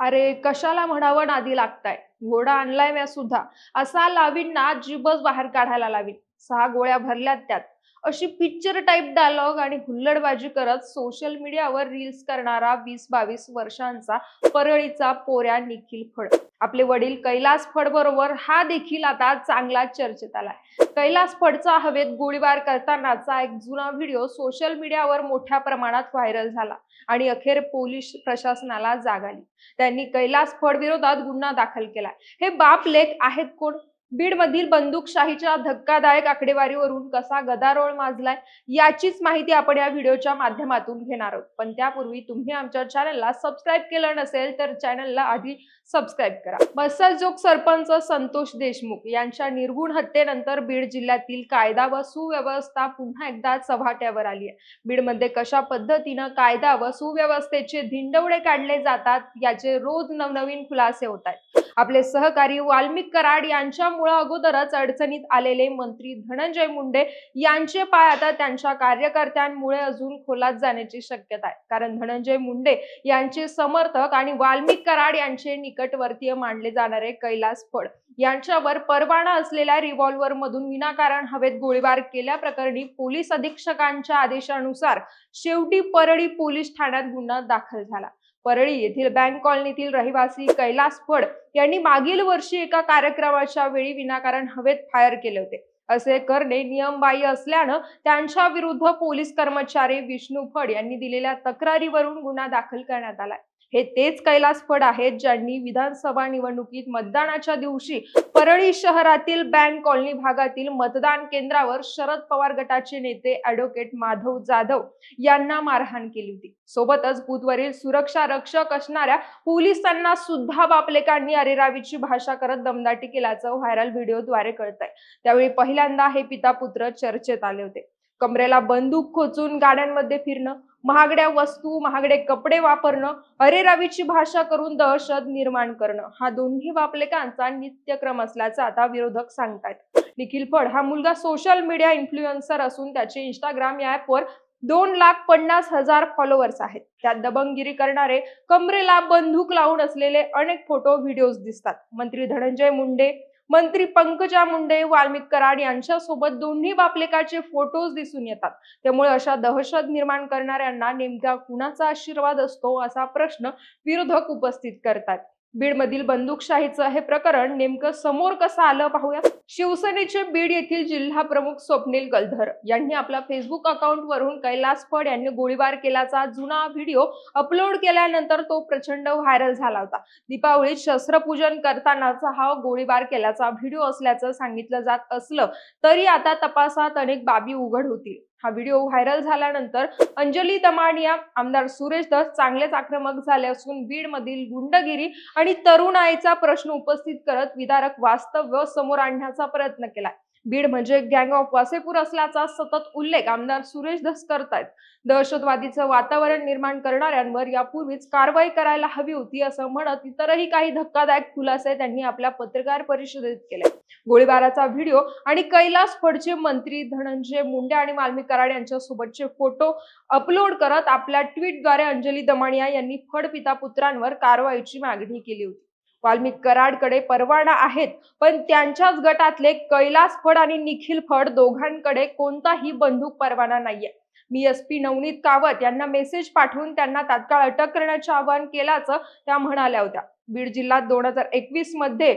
अरे कशाला म्हणावं नादी लागताय? घोडा आणलाय म्या सुद्धा. असा लावीन ना जीबच बाहेर काढायला लावीन. सहा गोळ्या भरल्यात त्यात. अशी पिक्चर टाईप डायलॉग आणि हुल्लडबाजी करत सोशल मीडियावर रील्स करणारा वीस बावीस वर्षांचा परळीचा पोऱ्या निखिल फड. आपले वडील कैलास फड बरोबर हा देखील आता चांगला चर्चेत आलाय. कैलास फडचा हवेत गोळीबार करतानाचा एक जुना व्हिडिओ सोशल मीडियावर मोठ्या प्रमाणात व्हायरल झाला आणि अखेर पोलीस प्रशासनाला जाग आली. त्यांनी कैलास फड विरोधात गुन्हा दाखल केला हे बाप लेख आहेत कोण? बीड मधील बंदूकशाहीच्या धक्कादायक आकडेवारीवरून कसा गदारोळ माजलाय याचीच माहिती आपण या व्हिडिओच्या माध्यमातून घेणार आहोत. पण त्यापूर्वी तुम्ही आमच्या चॅनलला सबस्क्राईब केलं नसेल तर चॅनलला आधी सबस्क्राईब करा. मस्साजोग सरपंच संतोष देशमुख यांच्या निर्गुण हत्येनंतर बीड जिल्ह्यातील कायदा व सुव्यवस्था पुन्हा एकदा चव्हाट्यावर आली आहे. बीडमध्ये कशा पद्धतीनं कायदा व सुव्यवस्थेचे धिंडवडे काढले जातात याचे रोज नवनवीन खुलासे होत आहेत. आपले सहकारी वाल्मिक कराड यांच्यामुळे अगोदरच अडचणीत आलेले मंत्री धनंजय मुंडे यांचे पाय आता त्यांच्या कार्यकर्त्यांमुळे अजून खोलात जाण्याची शक्यता आहे. कारण धनंजय मुंडे यांचे समर्थक आणि वाल्मिक कराड यांचे निकटवर्तीय मानले जाणारे कैलास फड यांच्यावर परवाना असलेल्या रिव्हॉल्व्हर मधून विनाकारण हवेत गोळीबार केल्याप्रकरणी पोलीस अधीक्षकांच्या आदेशानुसार शेवटी परळी पोलीस ठाण्यात गुन्हा दाखल झाला. परळी येथील बँक कॉलनीतील रहिवासी कैलास फड यांनी मागील वर्षी एका कार्यक्रमाच्या वेळी विनाकारण हवेत फायर केले होते. असे करणे नियमबाह्य असल्यानं त्यांच्या विरुद्ध पोलीस कर्मचारी विष्णू फड यांनी दिलेल्या तक्रारीवरून गुन्हा दाखल करण्यात आलाय. हे तेच कैलास फड आहेत ज्यांनी विधानसभा निवडणुकीत मतदानाच्या दिवशी परळी शहरातील बँक कॉलनी भागातील मतदान केंद्रावर शरद पवार गटाचे नेते ऍडव्होकेट माधव जाधव यांना मारहाण केली होती. सोबतच बुधवरील सुरक्षा रक्षक असणाऱ्या पोलिसांना सुद्धा बापलेकांनी अरेरावीची भाषा करत दमदाटी केल्याचं व्हायरल व्हिडिओद्वारे कळत आहे त्यावेळी पहिल्यांदा हे पिता पुत्र चर्चेत आले होते. कमरेला बंदूक खोचून गाड्यांमध्ये फिरणं महागड्या वस्तू महागडे कपडे वापरणं अरेरावीची भाषा करून दहशत निर्माण करणं हा दोन्ही बापलेकांचा नित्यक्रम असल्याचं आता विरोधक सांगतायत. निखिल फड हा मुलगा सोशल मीडिया इन्फ्लुएन्सर असून त्याचे इंस्टाग्राम या ॲपवर दोन लाख पन्नास हजार फॉलोअर्स आहेत. त्यात दबंगगिरी करणारे कमरेला बंदूक लावून असलेले अनेक फोटो व्हिडिओज दिसतात. मंत्री धनंजय मुंडे मंत्री पंकजा मुंडे वाल्मिक कराड यांच्यासोबत दोन्ही बापलेकाचे फोटोज दिसून येतात. त्यामुळे अशा दहशत निर्माण करणाऱ्यांना नेमका कुणाचा आशीर्वाद असतो असा प्रश्न विरोधक उपस्थित करतात. बीडमधील बंदूकशाहीचं हे प्रकरण नेमकं समोर कसं आलं पाहूया शिवसेनेचे बीड येथील जिल्हा प्रमुख स्वप्नील गलधर यांनी आपल्या फेसबुक अकाउंट वरून कैलास फड यांनी गोळीबार केल्याचा जुना व्हिडिओ अपलोड केल्यानंतर तो प्रचंड व्हायरल झाला होता. दीपावळीत शस्त्रपूजन करतानाचा हा गोळीबार केल्याचा व्हिडिओ असल्याचं सांगितलं जात असलं तरी आता तपासात अनेक बाबी उघड होतील. हा व्हिडिओ व्हायरल झाल्यानंतर अंजली दमानिया आमदार सुरेश दस चांगलेच आक्रमक झाले असून बीडमधील गुंडगिरी आणि तरुणाईचा प्रश्न उपस्थित करत विदारक वास्तव्य समोर आणण्याचा प्रयत्न केलाय. बीड म्हणजे गँग ऑफ वासेपूर असल्याचा सतत उल्लेख आमदार सुरेश धस करतायत दहशतवादीचं वातावरण निर्माण करणाऱ्यांवर यापूर्वीच कारवाई करायला हवी होती असं म्हणत इतरही काही धक्कादायक खुलासे त्यांनी आपल्या पत्रकार परिषदेत केले. गोळीबाराचा व्हिडिओ आणि कैलास फडचे मंत्री धनंजय मुंडे आणि मालमी कराड यांच्या सोबतचे फोटो अपलोड करत आपल्या ट्विटद्वारे अंजली दमानिया यांनी फड पिता पुत्रांवर कारवाईची मागणी केली होती. वाल्मिक कराडकडे परवाना आहेत पण त्यांच्याच गटातले कैलास फड आणि निखिल फड दोघांकडे कोणताही बंदूक परवाना नाहीये. मी एस पी नवनीत कावत यांना मेसेज पाठवून त्यांना तात्काळ अटक करण्याचे आवाहन केल्याचं त्या म्हणाल्या होत्या. बीड जिल्ह्यात दोन हजार एकवीसमध्ये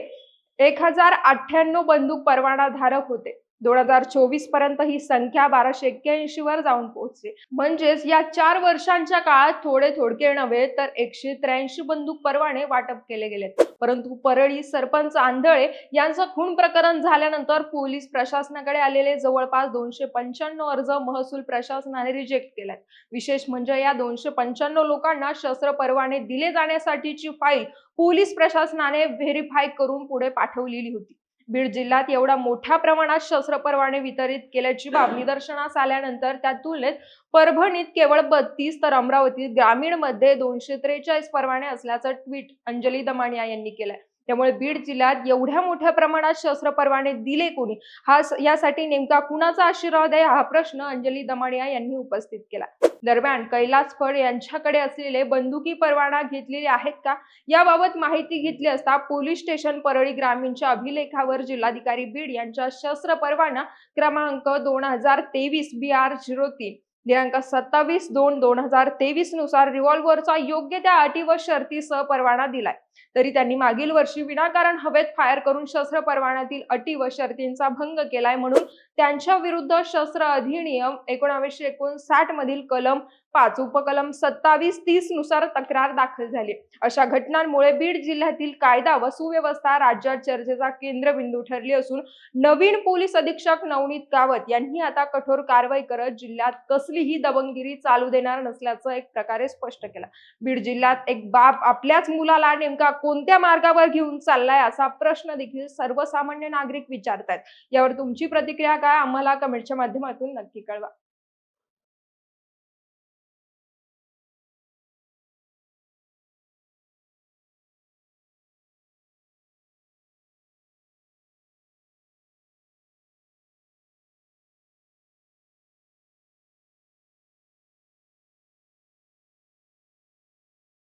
एक हजार अठ्ठ्याण्णव बंदूक परवाना धारक होते. दोन हजार चोवीसपर्यंत ही संख्या बाराशे एक्क्याऐंशी वर जाऊन पोहोचली. म्हणजेच या चार वर्षांच्या काळात थोडे थोडके नव्हे तर एकशे त्र्याऐंशी बंदूक परवाने वाटप केले गेले. परंतु परळी सरपंच आंधळे यांचं खून प्रकरण झाल्यानंतर पोलीस प्रशासनाकडे आलेले जवळपास दोनशे पंच्याण्णव अर्ज महसूल प्रशासनाने रिजेक्ट केलाय विशेष म्हणजे या दोनशे पंच्याण्णव लोकांना शस्त्र परवाने दिले जाण्यासाठीची फाईल पोलीस प्रशासनाने व्हेरीफाय करून पुढे पाठवलेली होती. बीड जिल्ह्यात एवढा मोठ्या प्रमाणात शस्त्र परवाने वितरित केल्याची बाब निदर्शनास आल्यानंतर त्या तुलनेत परभणीत केवळ बत्तीस तर अमरावतीत ग्रामीणमध्ये दोनशे त्रेचाळीस परवाने असल्याचं ट्विट अंजली दमानिया यांनी केलंय. त्यामुळे बीड जिल्ह्यात एवढ्या मोठ्या प्रमाणात शस्त्र परवाने दिले कोणी? हा यासाठी नेमका कुणाचा आशीर्वाद आहे? हा प्रश्न अंजली दमाडिया यांनी उपस्थित केला. दरम्यान कैलास फड यांच्याकडे असलेले बंदुकी परवाना घेतलेले आहेत का? याबाबत माहिती घेतली असता पोलीस स्टेशन परळी ग्रामीणच्या अभिलेखावर जिल्हाधिकारी बीड यांच्या शस्त्र परवाना क्रमांक दोन हजार तेवीस बी आर झिरो तीन दिनांक सत्तावीस दोन दोन हजार तेवीसनुसार रिव्हॉल्व्हरचा योग्य त्या अटी व शर्तीसह परवाना दिलाय. तरी त्यांनी मागील वर्षी विनाकारण हवेत फायर करून शस्त्र परवान्यातील अटी व शर्तींचा भंग केलाय म्हणून त्यांच्या विरुद्ध शस्त्र अधिनियम एकोणावीसशे एकोणसाठ मधील कलम पाच उपकलम सत्तावीस तीसनुसार तक्रार दाखल झाली. अशा घटनांमुळे बीड जिल्ह्यातील कायदा व सुव्यवस्था राज्यात चर्चेचा केंद्रबिंदू ठरली असून नवीन पोलीस अधीक्षक नवनीत कावत यांनी आता कठोर कारवाई करत जिल्ह्यात कसलीही दबंगगिरी चालू देणार नसल्याचं एक प्रकारे स्पष्ट केलं. बीड जिल्ह्यात एक बाप आपल्याच मुलाला नेमका कोणत्या मार्गावर घेऊन चाललाय असा प्रश्न देखील सर्वसामान्य नागरिक विचारतायत. यावर तुमची प्रतिक्रिया काय? आम्हाला कमेंटच्या माध्यमातून नक्की कळवा.